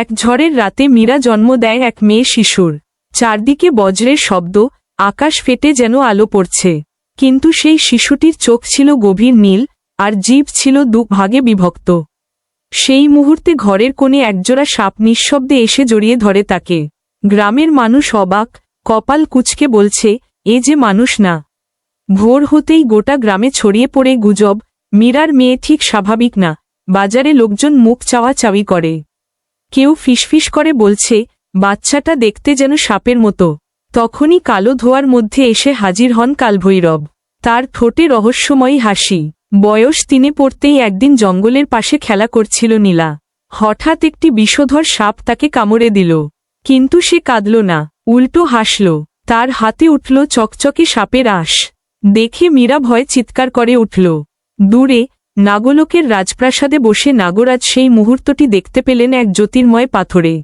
এক ঝড়ের রাতে মীরা জন্ম দেয় এক মেয়ে শিশুর। চারদিকে বজ্রের শব্দ, আকাশ ফেটে যেন আলো পড়ছে। কিন্তু সেই শিশুটির চোখ ছিল গভীর নীল, আর জীব ছিল দু ভাগে বিভক্ত। সেই মুহূর্তে ঘরের কোণে একজোড়া সাপ নিঃশব্দে এসে জড়িয়ে ধরে তাকে। গ্রামের মানুষ অবাক, কপাল কুচকে বলছে, এ যে মানুষ না। ভোর হতেই গোটা গ্রামে ছড়িয়ে পড়ে গুজব। মীরার মেয়ে ঠিক স্বাভাবিক না। বাজারে লোকজন মুখ চাওয়া চাওয়ি করে। কেউ ফিসফিস করে বলছে, বাচ্চাটা দেখতে যেন সাপের মতো। তখনই কালো ধোয়ার মধ্যে এসে হাজির হন কালভৈরব। তার ঠোঁটে রহস্যময়ী হাসি। বয়স তিনে পড়তেই একদিন জঙ্গলের পাশে খেলা করছিল নীলা। হঠাৎ একটি বিষধর সাপ তাকে কামড়ে দিল। কিন্তু সে কাঁদল না, উল্টো হাসল। তার হাতে উঠল চকচকে সাপের আশ। দেখে মীরা ভয় চিৎকার করে উঠল। দূরে নাগলোকের রাজপ্রাসাদে বসে নাগরাজ সেই মুহূর্তটি দেখতে পেলেন এক জ্যোতির্ময় পাথরে।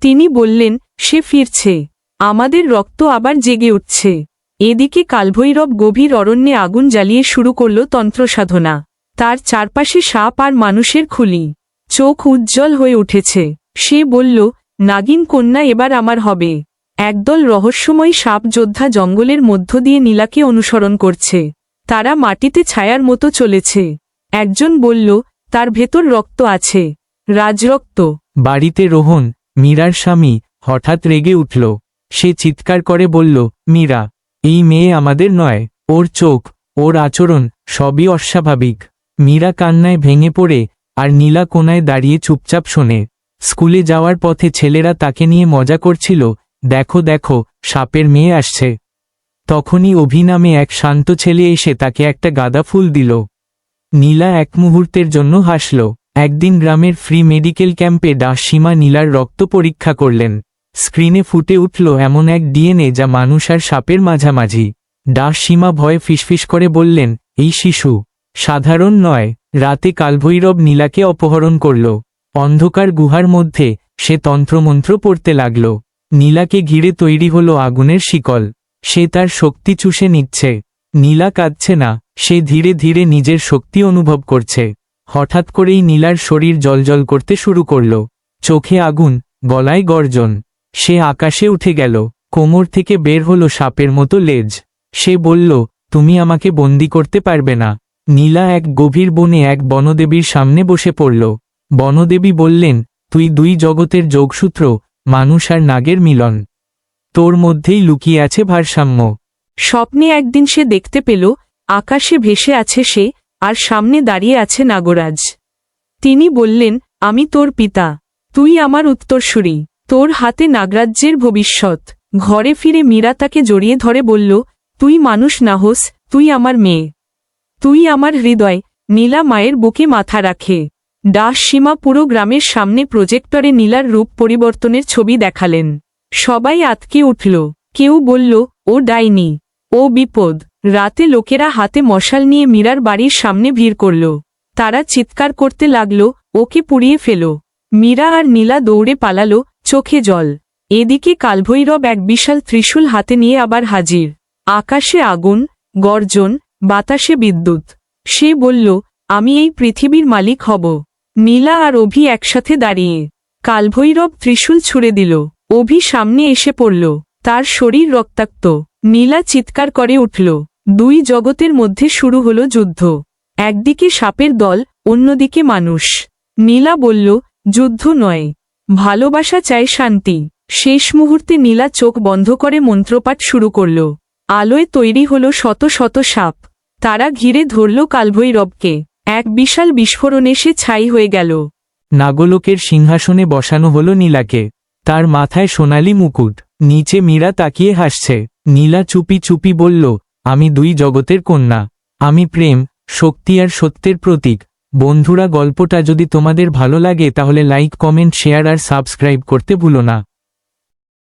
তিনি বললেন, সে ফিরছে। আমাদের রক্ত আবার জেগে উঠছে। এদিকে কালভৈরব গভীর অরণ্যে আগুন জ্বালিয়ে শুরু করল তন্ত্রসাধনা। তার চারপাশে সাপ আর মানুষের খুলি। চোখ উজ্জ্বল হয়ে উঠেছে। সে বলল, নাগিন কন্যা, এবার আমার হবে। একদল রহস্যময় সাপ যোদ্ধা জঙ্গলের মধ্য দিয়ে নীলাকে অনুসরণ করছে। তারা মাটিতে ছায়ার মতো চলেছে। একজন বলল, তার ভেতর রক্ত আছে। রাজরক্ত। বাড়িতে রোহন, মীরার স্বামী, হঠাৎ রেগে উঠল। সে চিৎকার করে বলল, মীরা, এই মেয়ে আমাদের নয়। ওর চোখ, ওর আচরণ সবই অস্বাভাবিক। মীরা কান্নায় ভেঙে পড়ে আর নীলা কোনায় দাঁড়িয়ে চুপচাপ শোনে। স্কুলে যাওয়ার পথে ছেলেরা তাকে নিয়ে মজা করছিল। দেখো দেখো, সাপের মেয়ে আসছে। তখনই অভি নামে এক শান্ত ছেলে এসে তাকে একটা গাঁদা ফুল দিল। নীলা এক মুহূর্তের জন্য হাসল। একদিন গ্রামের ফ্রি মেডিকেল ক্যাম্পে ডাসীমা নীলার রক্ত পরীক্ষা করলেন। স্ক্রিনে ফুটে উঠল এমন এক ডিএনএ যা মানুষ আর সাপের মাঝামাঝি। ডাসীমা ভয়ে ফিসফিস করে বললেন, এই শিশু, সাধারণ নয়। রাতে কালভৈরব নীলাকে অপহরণ করল। অন্ধকার গুহার মধ্যে সে তন্ত্রমন্ত্র পড়তে লাগল। নীলাকে ঘিরে তৈরি হল আগুনের শিকল। সে তার শক্তি চুষে নিচ্ছে। নীলা কাঁদছে না, সে ধীরে ধীরে নিজের শক্তি অনুভব করছে। হঠাৎ করেই নীলার শরীর জলজল করতে শুরু করল। চোখে আগুন, গলায় গর্জন। সে আকাশে উঠে গেল, কোমর থেকে বের হলো সাপের মতো লেজ। সে বলল, তুমি আমাকে বন্দি করতে পারবে না। নীলা এক গভীর বনে এক বনদেবীর সামনে বসে পড়ল। বনদেবী বললেন, তুই দুই জগতের যোগসূত্র, মানুষ আর নাগের মিলন। তোর মধ্যেই লুকিয়ে আছে ভারসাম্য। স্বপ্নে একদিন সে দেখতে পেল, আকাশে ভেসে আছে সে, আর সামনে দাঁড়িয়ে আছে নাগরাজ। তিনি বললেন, আমি তোর পিতা। তুই আমার উত্তরসূরি। তোর হাতে নাগরাজ্যের ভবিষ্যৎ। ঘরে ফিরে মীরা তাকে জড়িয়ে ধরে বলল, তুই মানুষ না হোস, তুই আমার মেয়ে। তুই আমার হৃদয়, নীলা মায়ের বুকে মাথা রাখে। ডাস সীমা পুরো গ্রামের সামনে প্রজেক্টরে নীলার রূপ পরিবর্তনের ছবি দেখালেন। সবাই আতকে উঠল। কেউ বলল, ও ডাইনি। ও বিপদ। রাতে লোকেরা হাতে মশাল নিয়ে মীরার বাড়ির সামনে ভিড় করল। তারা চিৎকার করতে লাগল, ওকে পুড়িয়ে ফেল। মীরা আর নীলা দৌড়ে পালালো, চোখে জল। এদিকে কালভৈরব এক বিশাল ত্রিশূল হাতে নিয়ে আবার হাজির। আকাশে আগুন, গর্জন, বাতাসে বিদ্যুৎ। সে বলল, আমি এই পৃথিবীর মালিক হব। নীলা আর অভি একসাথে দাঁড়িয়ে। কালভৈরব ত্রিশূল ছুড়ে দিল। অভি সামনে এসে পড়ল। তার শরীর রক্তাক্ত। নীলা চিৎকার করে উঠল। দুই জগতের মধ্যে শুরু হল যুদ্ধ। একদিকে সাপের দল, অন্যদিকে মানুষ। নীলা বলল, যুদ্ধ নয়। ভালোবাসা চায় শান্তি। শেষ মুহূর্তে নীলা চোখ বন্ধ করে মন্ত্রপাঠ শুরু করল। আলোয় তৈরি হল শত শত সাপ। তারা ঘিরে ধরল কালভৈরবকে। এক বিশাল বিস্ফোরণে সে ছাই হয়ে গেল। নাগলোকের সিংহাসনে বসানো হল নীলাকে। তার মাথায় সোনালি মুকুট। নিচে মীরা তাকিয়ে হাসছে। নীলা চুপি চুপি বলল, আমি দুই জগতের কন্যা। আমি প্রেম, শক্তি আর সত্যের প্রতীক। বন্ধুরা, গল্পটা যদি তোমাদের ভালো লাগে তাহলে লাইক, কমেন্ট, শেয়ার আর সাবস্ক্রাইব করতে ভুলো না।